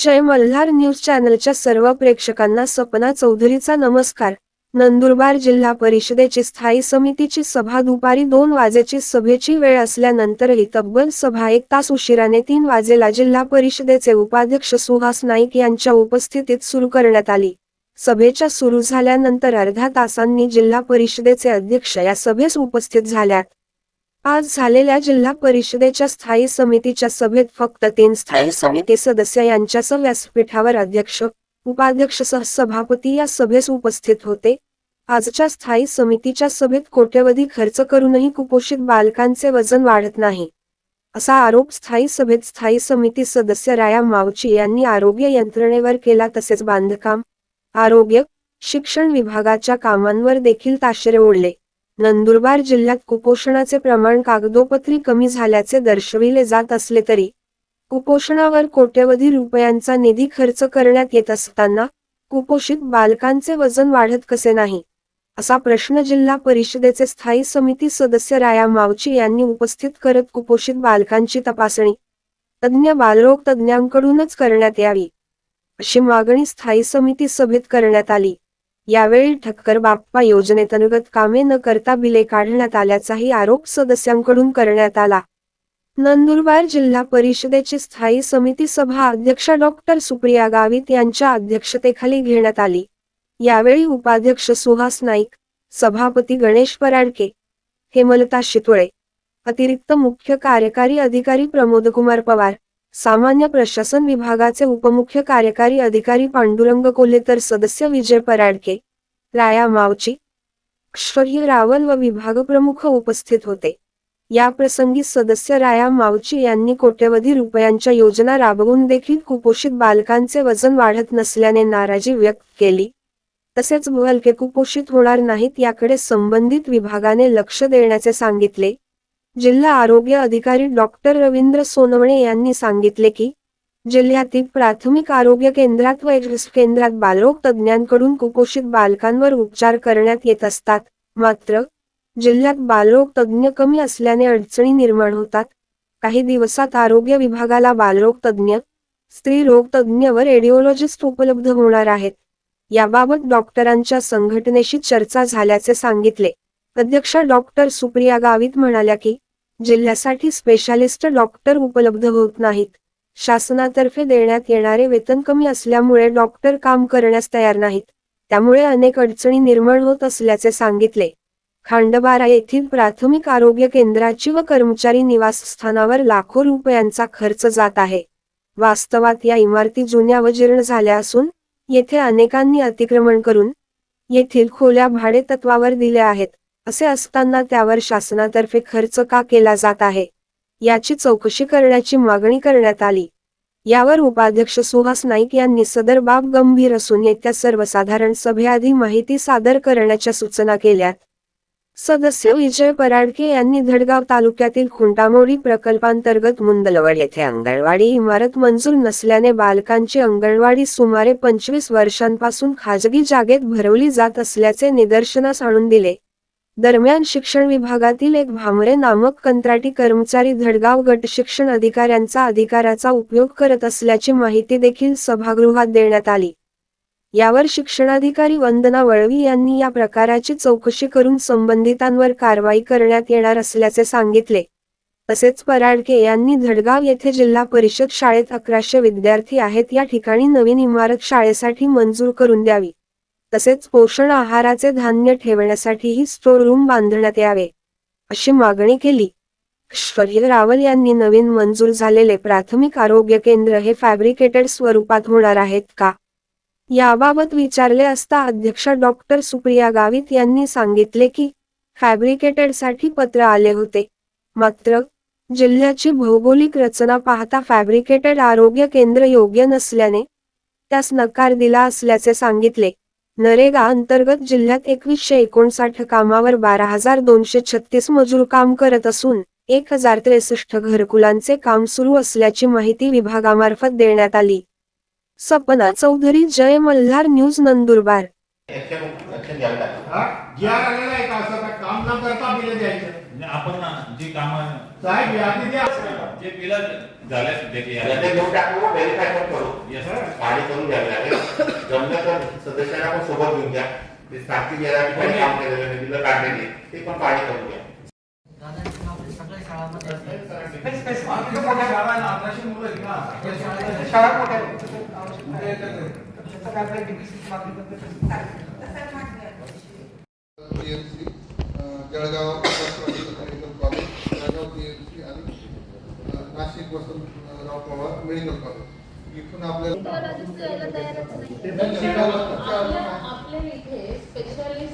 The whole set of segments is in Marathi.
जय मल्हार न्यूज चॅनलच्या सर्व प्रेक्षकांना सपना चौधरीचा नमस्कार. नंदुरबार जिल्हा परिषदेची स्थायी समितीची सभा दुपारी दोन वाजेची सभेची वेळ असल्यानंतरही तब्बल सभा एक तास उशिराने तीन वाजेला जिल्हा परिषदेचे उपाध्यक्ष सुहास नाईक यांच्या उपस्थितीत सुरू करण्यात आली. सभेच्या सुरू झाल्यानंतर अर्ध्या तासांनी जिल्हा परिषदेचे अध्यक्ष या सभेस उपस्थित झाल्यात आज झालेल्या जिल्हा परिषदेच्या स्थायी समितीच्या सभेत फक्त तीन स्थायी समिती सदस्य यांच्यासह व्यासपीठावर अध्यक्ष उपाध्यक्ष सह सभापती या सभेस उपस्थित होते. आजच्या स्थायी समितीच्या सभेत कोट्यवधी खर्च करूनही कुपोषित बालकांचे वजन वाढत नाही. असा आरोप स्थायी सभेत स्थायी समिती सदस्य राया मावची यांनी आरोग्य यंत्रणेवर केला तसेच बांधकाम आरोग्य शिक्षण विभागाच्या कामांवर देखील ताशेरे ओढले. नंदुरबार जिल्ह्यात कुपोषणाचे प्रमाण कागदोपत्री कमी झाल्याचे दर्शविले जात असले तरी कुपोषणावर कोट्यवधी रुपयांचा निधी खर्च करण्यात येत असताना कुपोषित बालकांचे वजन वाढत कसे नाही असा प्रश्न जिल्हा परिषदेचे स्थायी समिती सदस्य राया मावची यांनी उपस्थित करत कुपोषित बालकांची तपासणी तज्ज्ञ बालरोग तज्ज्ञांकडूनच करण्यात यावी अशी मागणी स्थायी समिती सभेत करण्यात आली. यावेळी ठक्कर बाप्पा योजनेतर्गत कामे न करता बिले काढण्यात आल्याचाही आरोप सदस्यांकडून करण्यात आला. नंदुरबार जिल्हा परिषदेची स्थायी समिती सभा अध्यक्षा डॉक्टर सुप्रिया गावित यांच्या अध्यक्षतेखाली घेण्यात आली. यावेळी उपाध्यक्ष सुहास नाईक सभापती गणेश पराडके हेमलता शितोळे अतिरिक्त मुख्य कार्यकारी अधिकारी प्रमोदकुमार पवार सामान्य प्रशासन विभागाचे उपमुख्य कार्यकारी अधिकारी पांडुरंग कोल्हे तर सदस्य विजय पराडके राया मावची अक्षर्य रावल व विभाग प्रमुख उपस्थित होते. या प्रसंगी सदस्य राया मावची यांनी कोट्यवधी रुपयांच्या योजना राबवून देखील कुपोषित बालकांचे वजन वाढत नसल्याने नाराजी व्यक्त केली. तसेच बालके कुपोषित होणार नाहीत याकडे संबंधित विभागाने लक्ष देण्याचे सांगितले. जिल्हा आरोग्य अधिकारी डॉक्टर रवींद्र सोनवणे यांनी सांगितले की जिल्ह्यातील प्राथमिक आरोग्य केंद्रात व केंद्रात बालरोग तज्ज्ञांकडून कुपोषित बालकांवर उपचार करण्यात येत असतात. मात्र जिल्ह्यात बालरोग तज्ज्ञ कमी असल्याने अडचणी निर्माण होतात. काही दिवसात आरोग्य विभागाला बालरोग तज्ज्ञ स्त्री रोग तज्ज्ञ व रेडिओलॉजिस्ट उपलब्ध होणार आहेत. याबाबत डॉक्टरांच्या संघटनेशी चर्चा झाल्याचे सांगितले. अध्यक्ष डॉक्टर सुप्रिया गावित म्हणाल्या की जिल्ह्यासाठी स्पेशालिस्ट डॉक्टर उपलब्ध होत नाहीत. शासनातर्फे देण्यात येणारे वेतन कमी असल्यामुळे डॉक्टर काम करण्यास तयार नाहीत. त्यामुळे अनेक अडचणी निर्माण होत असल्याचे सांगितले. खांडबारा येथील प्राथमिक आरोग्य केंद्राची व कर्मचारी निवासस्थानावर लाखो रुपयांचा खर्च जात आहे. वास्तवात या इमारती जुन्या व जीर्ण झाल्या असून येथे अनेकांनी अतिक्रमण करून येथील खोल्या भाडे तत्वावर दिल्या आहेत. असे असताना त्यावर शासनातर्फे खर्च का केला जात आहे? याची चौकशी करण्याची मागणी करण्यात आली. यावर उपाध्यक्ष सुहास नाईक यांनी सदर बाब गंभीर असून येत्या सर्वसाधारण सभेआधी माहिती सादर करण्याच्या सूचना केल्या सदस्य विजय पराडके यांनी धडगाव तालुक्यातील खुंटामोडी प्रकल्पांतर्गत मुंदलवड येथे अंगणवाडी इमारत मंजूर नसल्याने बालकांची अंगणवाडी सुमारे पंचवीस वर्षांपासून खाजगी जागेत भरवली जात असल्याचे निदर्शनास आणून दिले. दरम्यान शिक्षण विभागातील एक भामरे नामक कंत्राटी कर्मचारी धडगाव गट शिक्षण अधिकाऱ्यांचा अधिकाराचा उपयोग करत असल्याची माहिती देखील सभागृहात देण्यात आली. यावर शिक्षणाधिकारी वंदना वळवी यांनी या प्रकाराची चौकशी करून संबंधितांवर कारवाई करण्यात येणार असल्याचे सांगितले. तसेच पराडके यांनी धडगाव येथे जिल्हा परिषद शाळेत अकराशे विद्यार्थी आहेत या ठिकाणी नवीन इमारत शाळेसाठी मंजूर करून द्यावी. तसेच पोषण आहाराचे धान्य ठेवण्यासाठीही स्टोर रूम बांधण्यात यावे अशी मागणी केली. ऐश्वर्य रावल यांनी नवीन मंजूर झालेले प्राथमिक आरोग्य केंद्र हे फॅब्रिकेटेड स्वरूपात होणार आहेत का? याबाबत विचारले असता अध्यक्ष डॉक्टर सुप्रिया गावित यांनी सांगितले की फॅब्रिकेटेडसाठी पत्र आले होते. मात्र जिल्ह्याची भौगोलिक रचना पाहता फॅब्रिकेटेड आरोग्य केंद्र योग्य नसल्याने त्यास नकार दिला असल्याचे सांगितले. नरेगा अंतर्गत जिल्ह्यात एकवीसशे एकोणसाठ कामावर बारा हजार दोनशे छत्तीस मजूर काम करत असून एक हजार त्रेसष्ट घरकुलांचे काम सुरू असल्याची माहिती विभागामार्फत देण्यात आली. सपना चौधरी जय मल्हार न्यूज नंदुरबार. घ्यावी हा? आलेला आहे का असं काम न करता बिल द्यायचं आपण ना जी कामं साहेब यादी द्या जे पिलर झाल्या सध्या की याच्या घेऊन टाकू व्हेरीफाय पण करू पाणी करून घ्यायला लागेल जमलं तर सदस्यांना पण सोबत घेऊन घ्या ते सांगतील या ठिकाणी काम केलेलं बिलं काढलेली ते पण पाणी करून घ्या शाळा मोठ्या Jalgaon medical college Jalgaon PMC आणि नाशिक वसंतराव पवार मेडिकल कॉलेज इथून आपल्याला आपल्या इथे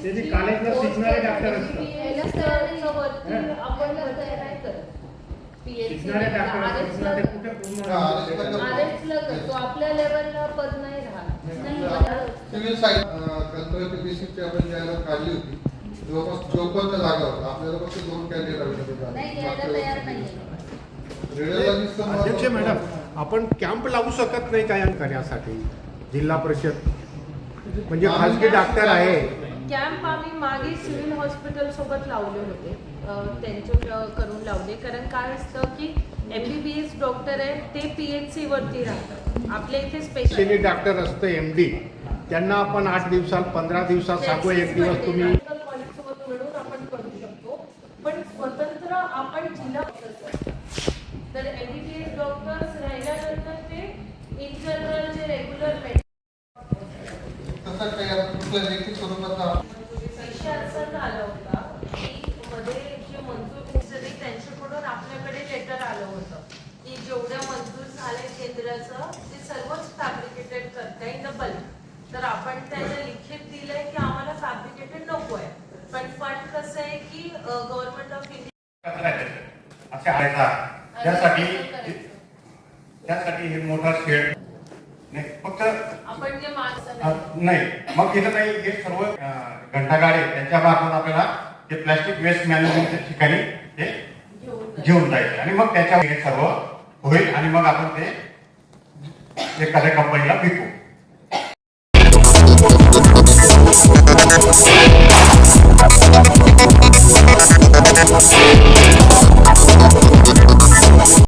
शिकणारे डॉक्टर तयार नाही डॉक्टर आपल्या लेवलला पद नाही. आपण काढली होती. जवळपास चौपन्न जागा होत्या आपल्याला फक्त दोन कॅन्डिडेट अध्यक्ष मॅडम आपण कॅम्प लावू शकत नाही काय करण्यासाठी. जिल्हा परिषद म्हणजे खाजगी डॉक्टर आहे. कॅम्प आम्ही मागे सिव्हिल हॉस्पिटल सोबत लावले होते. अ, त्यांच्या करून लावले. कारण काय असतं की M B B S doctor आहे ते पी एच सी वरती राहतात. आपल्या इथे स्पेशल डॉक्टर असतं एम डी त्यांना आपण आठ दिवसात पंधरा दिवसात सांगू एक दिवस तुम्ही कॉलेजसोबत मिळून आपण करू शकतो. पण स्वतंत्र आपण जिल्हा तर M B B S doctors राहिल्यानंतर ते इन जनरल जे रेग्युलर तसं काही आपण कुठल्या लेखी स्वरूपाचा विषय असा झाला होता. की मध्ये जे मंजूर मिस्त्री त्यांच्याकडून आपल्याकडे लेटर आलं होतं. की जेवढ्या मंजूर झाले केंद्राचं ते सर्वच फॅब्रिकेटेड करताय डबल तर आपण त्यांना लिखित दिलंय की आम्हाला फॅब्रिकेटेड नको आहे पण फंड कसं आहे की गव्हर्नमेंट ऑफ इंडिया असे आहे त्यासाठी त्यासाठी हे मोठा शेड नाही फक्त आपण जे नाही. मग इथं काही हे सर्व घंटागाडे त्यांच्या मार्फत आपल्याला ते प्लॅस्टिक वेस्ट मॅनेजमेंटच्या ठिकाणी ते घेऊन जायचे. आणि मग त्याच्यावर हे सर्व होईल आणि मग आपण ते एखाद्या कंपनीला विकू. Thank you.